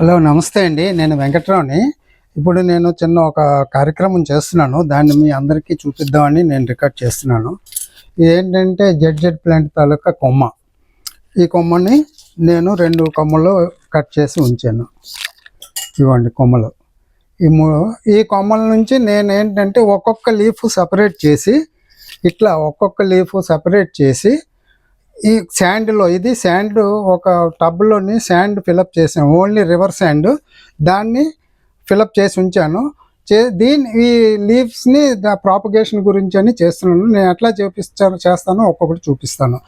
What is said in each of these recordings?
Hello నమస్తే అండి. నేను వెంకట్రావుని. ఇప్పుడు నేను చిన్న ఒక కార్యక్రమం చేస్తున్నాను. దాన్ని మీ అందరికీ చూపిద్దామని నేను రికార్డ్ చేస్తున్నాను. ఏంటంటే జెడ్ జెడ్ ప్లాంట్ తాలూకా కొమ్మ. ఈ కొమ్మని నేను రెండు కొమ్మలు కట్ చేసి ఉంచాను. ఇవ్వండి కొమ్మలు. ఈ మూ ఈ కొమ్మల నుంచి నేను ఏంటంటే ఒక్కొక్క లీఫ్ సపరేట్ చేసి ఇట్లా ఒక్కొక్క లీఫ్ సపరేట్ చేసి ఈ శాండ్లో ఇది శాండ్ ఒక టబ్లోని శాండ్ ఫిలప్ చేసాను ఓన్లీ రివర్ శాండ్ దాన్ని ఫిలప్ చేసి ఉంచాను. చే దీని ఈ లీవ్స్ని ప్రాపగేషన్ గురించి అని చేస్తున్నాను. నేను ఎట్లా చూపిస్తాను చేస్తాను ఒక్కొక్కటి చూపిస్తాను.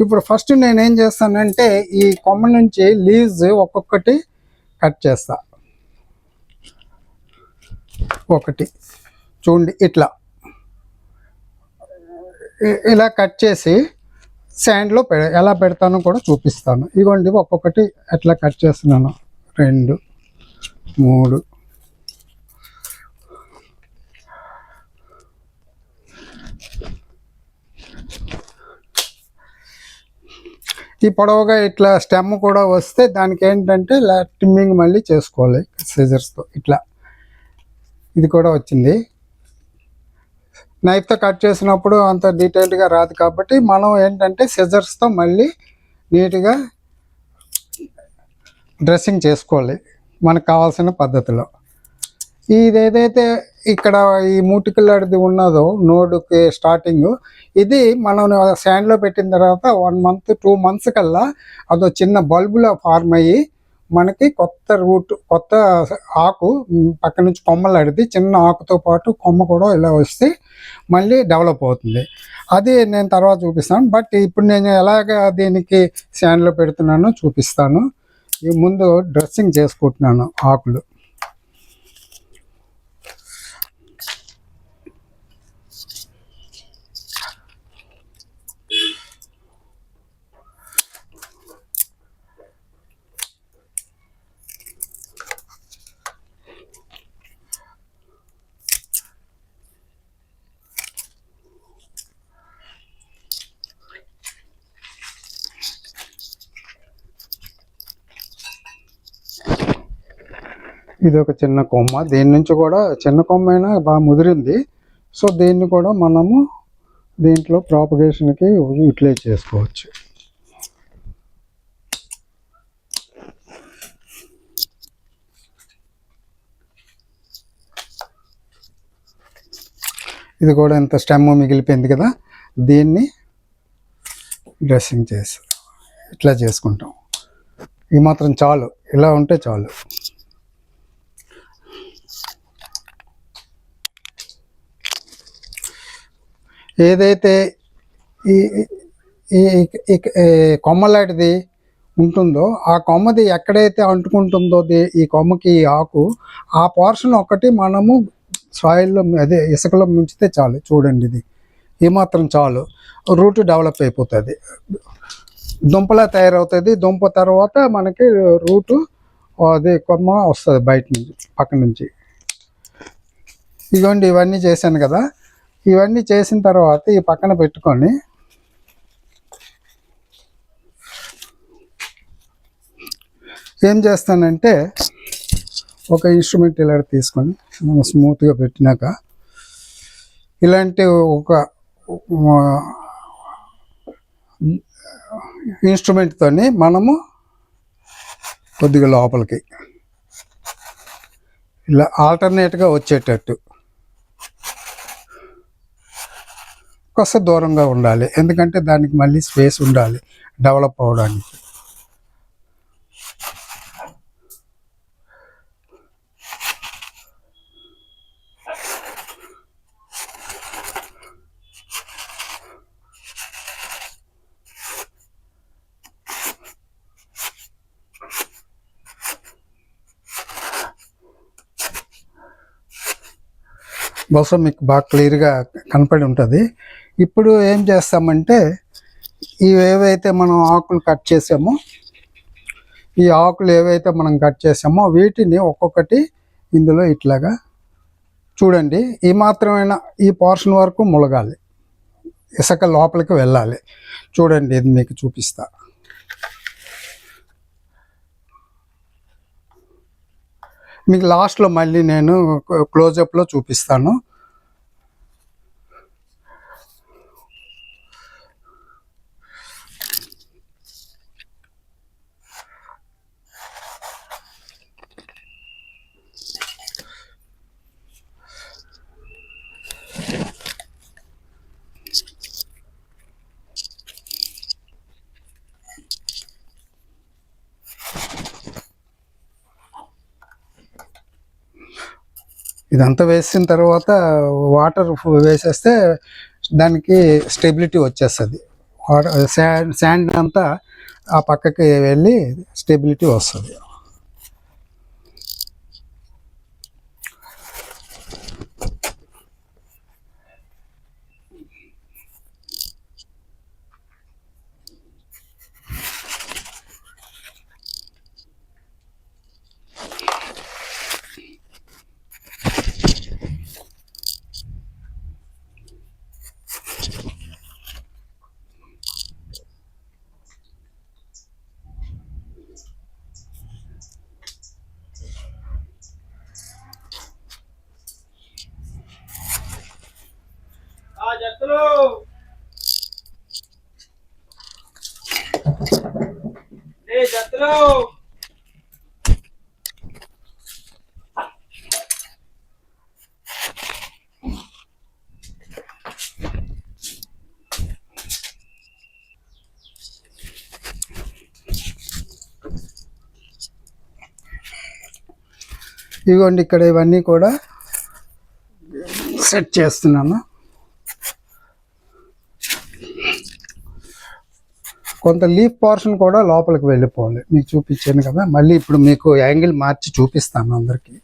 ఇప్పుడు ఫస్ట్ నేను ఏం చేస్తానంటే ఈ కొమ్మ నుంచి లీవ్స్ ఒక్కొక్కటి కట్ చేస్తా. ఒకటి. చూడండి ఇట్లా. ఇ- ఇలా కట్ చేసి శాండ్లో పె ఎలా పెడతానో కూడా చూపిస్తాను. ఇగోండి ఒక్కొక్కటి ఎట్లా కట్ చేస్తున్నాను. రెండు మూడు. ఈ పొడవుగా ఇట్లా స్టెమ్ కూడా వస్తే దానికి ఏంటంటే ట్రిమ్మింగ్ మళ్ళీ చేసుకోవాలి సిజర్స్తో ఇట్లా. ఇది కూడా వచ్చింది. నైఫ్తో కట్ చేసినప్పుడు అంత డీటెయిల్డ్గా రాదు కాబట్టి మనం ఏంటంటే సిజర్స్తో మళ్ళీ నీట్గా డ్రెస్సింగ్ చేసుకోవాలి మనకు కావాల్సిన పద్ధతిలో. ఇది ఏదైతే ఇక్కడ ఈ మూటికల్లాడిది ఉన్నదో నోడుకి స్టార్టింగ్ ఇది మనం శాండ్లో పెట్టిన తర్వాత వన్ మంత్ టూ మంత్స్ కల్లా అదో చిన్న బల్బులో ఫార్మ్ అయ్యి మనకి కొత్త రూట్ కొత్త ఆకు పక్క నుంచి కొమ్మలు అడిది చిన్న ఆకుతో పాటు కొమ్మ కూడా ఇలా వస్తే మళ్ళీ డెవలప్ అవుతుంది. అది నేను తర్వాత చూపిస్తాను. బట్ ఇప్పుడు నేను ఎలాగ దీనికి శాండ్లో పెడుతున్నానో చూపిస్తాను. ముందు డ్రెస్సింగ్ చేసుకుంటున్నాను ఆకులు. ఇది ఒక చిన్న కొమ్మ. దీని నుంచి కూడా చిన్న కొమ్మ అయినా బాగా ముదిరింది. సో దీన్ని కూడా మనము దీంట్లో ప్రాపగేషన్కి యూటిలైజ్ చేసుకోవచ్చు. ఇది కూడా ఇంత స్టెమ్ మిగిలిపోయింది కదా. దీన్ని డ్రెస్సింగ్ చేసి ఇట్లా చేసుకుంటాం. ఈ మాత్రం చాలు. ఇలా ఉంటే చాలు. ఏదైతే ఈ కొమ్మలాంటిది ఉంటుందో ఆ కొమ్మది ఎక్కడైతే అంటుకుంటుందో ఈ కొమ్మకి ఆకు ఆ పోర్షన్ ఒకటి మనము సాయిల్లో అదే ఇసుకలో ముంచితే చాలు. చూడండి ఇది. ఏమాత్రం చాలు. రూట్ డెవలప్ అయిపోతుంది. దుంపలా తయారవుతుంది. దుంప తర్వాత మనకి రూటు అది కొమ్మ వస్తుంది బయట నుంచి పక్క నుంచి. ఇదిగోండి ఇవన్నీ చేశాను కదా. ఇవన్నీ చేసిన తర్వాత ఈ పక్కన పెట్టుకొని ఏం చేస్తానంటే ఒక ఇన్స్ట్రుమెంట్ ఇలా తీసుకొని మనం స్మూత్గా పెట్టినాక ఇలాంటి ఒక ఇన్స్ట్రుమెంట్తో మనము కొద్దిగా లోపలికి ఇలా ఆల్టర్నేట్గా వచ్చేటట్టు. కాస్త దూరంగా ఉండాలి. ఎందుకంటే దానికి మళ్ళీ స్పేస్ ఉండాలి డెవలప్ అవ్వడానికి. బహుశా మీకు బాగా క్లియర్గా కనపడి ఉంటుంది. ఇప్పుడు ఏం చేస్తామంటే ఇవి ఏవైతే మనం ఆకులు కట్ చేసామో ఈ ఆకులు ఏవైతే మనం కట్ చేసామో వీటిని ఒక్కొక్కటి ఇందులో ఇట్లాగా చూడండి. ఈ మాత్రమైన ఈ పోర్షన్ వరకు ములగాలి. ఇసుక లోపలికి వెళ్ళాలి. చూడండి ఇది మీకు చూపిస్తాను మీకు లాస్ట్లో మళ్ళీ నేను క్లోజప్లో చూపిస్తాను. ఇదంతా వేసిన తర్వాత వాటర్ వేసేస్తే దానికి స్టెబిలిటీ వచ్చేస్తుంది. వాటర్ శాండ్ శాండ్ అంతా ఆ పక్కకి వెళ్ళి స్టెబిలిటీ వస్తుంది ఆ జత్తులు ఏ జత్తులు ఇదిగోండి ఇక్కడ ఇవన్నీ కూడా సెట్ చేస్తున్నాను. కొంత లీఫ్ పోర్షన్ కూడా లోపలికి వెళ్ళిపోవాలి. మీకు చూపించాను కదా. మళ్ళీ ఇప్పుడు మీకు యాంగిల్ మార్చి చూపిస్తాను అందరికి.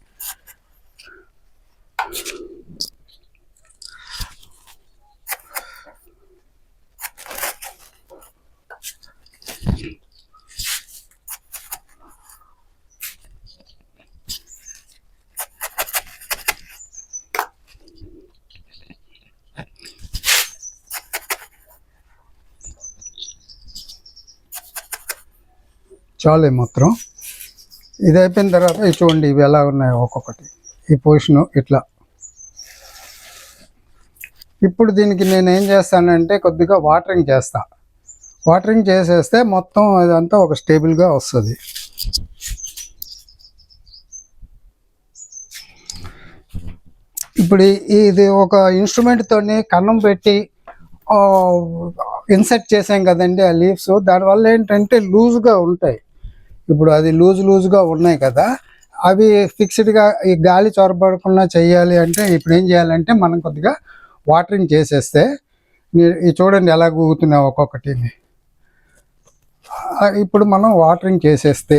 చాలు మాత్రం. ఇది అయిపోయిన తర్వాత ఇవి చూడండి ఇవి ఎలా ఉన్నాయి ఒక్కొక్కటి. ఈ పొజిషను ఇట్లా. ఇప్పుడు దీనికి నేను ఏం చేస్తానంటే కొద్దిగా వాటరింగ్ చేస్తా. వాటరింగ్ చేసేస్తే మొత్తం అదంతా ఒక స్టేబుల్గా వస్తుంది. ఇప్పుడు ఇది ఒక ఇన్స్ట్రుమెంట్తోని కన్నం పెట్టి ఇన్సెట్ చేసాం కదండి ఆ లీవ్స్ దానివల్ల ఏంటంటే లూజ్గా ఉంటాయి. ఇప్పుడు అది లూజ్ లూజ్గా ఉన్నాయి కదా అవి ఫిక్స్డ్గా ఈ గాలి చొరబడకుండా చేయాలి అంటే ఇప్పుడు ఏం చేయాలంటే మనం కొద్దిగా వాటరింగ్ చేసేస్తే చూడండి ఎలా గూగుతున్నాయి ఒక్కొక్కటి. ఇప్పుడు మనం వాటరింగ్ చేసేస్తే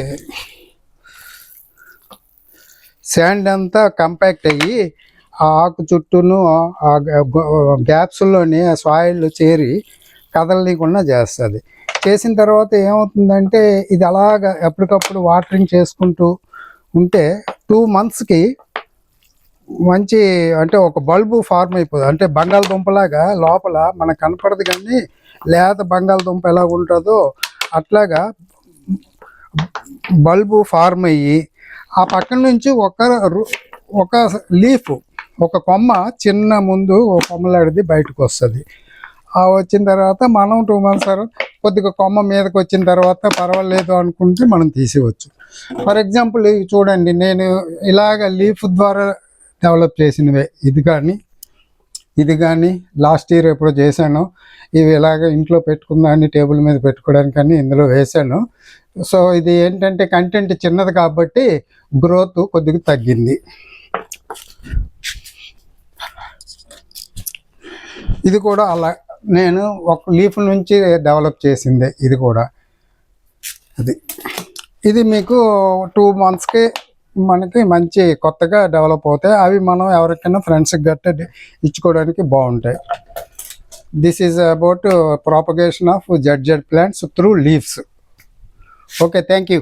శాండ్ అంతా కంపాక్ట్ అయ్యి ఆ ఆకు చుట్టూను ఆ గ్యాప్స్లోని ఆ సాయిల్ చేరి కదలనీయకుండా చేస్తుంది. చేసిన తర్వాత ఏమవుతుందంటే ఇది అలాగ ఎప్పటికప్పుడు వాటరింగ్ చేసుకుంటూ ఉంటే టూ మంత్స్కి మంచి అంటే ఒక బల్బు ఫార్మ్ అయిపోతుంది అంటే బంగాళదుంపలాగా లోపల మనకు కనపడదు కానీ లేత బంగాళదుంప ఎలా ఉంటుందో అట్లాగా బల్బు ఫార్మ్ అయ్యి ఆ పక్కన నుంచి ఒక రు- ఒక లీఫ్ ఒక కొమ్మ చిన్న ముందు ఒక కొమ్మలాడిది బయటకు వస్తుంది. ఆ వచ్చిన తర్వాత మనం టూ మంత్స్ తర్వాత కొద్దిగా కొమ్మ మీదకి వచ్చిన తర్వాత పర్వాలేదు అనుకుంటే మనం తీసేయవచ్చు. ఫర్ ఎగ్జాంపుల్ ఇవి చూడండి నేను ఇలాగ లీఫ్ ద్వారా డెవలప్ చేసినవే. ఇది కానీ ఇది కానీ లాస్ట్ ఇయర్ ఎప్పుడో చేశాను. ఇవి ఇలాగ ఇంట్లో పెట్టుకుందాన్ని టేబుల్ మీద పెట్టుకోవడానికి అని ఇందులో వేశాను. సో ఇది ఏంటంటే కంటెంట్ చిన్నది కాబట్టి గ్రోత్ కొద్దిగా తగ్గింది. ఇది కూడా అలా. నేను ఒక లీఫ్ నుంచి డెవలప్ చేసిందే ఇది కూడా. అది. ఇది మీకు టూ మంత్స్కి మనకి మంచి కొత్తగా డెవలప్ అవుతాయి. అవి మనం ఎవరికైనా ఫ్రెండ్స్కి గట్ట ఇచ్చుకోవడానికి బాగుంటాయి. This is about propagation of Z Z plants through leaves okay thank you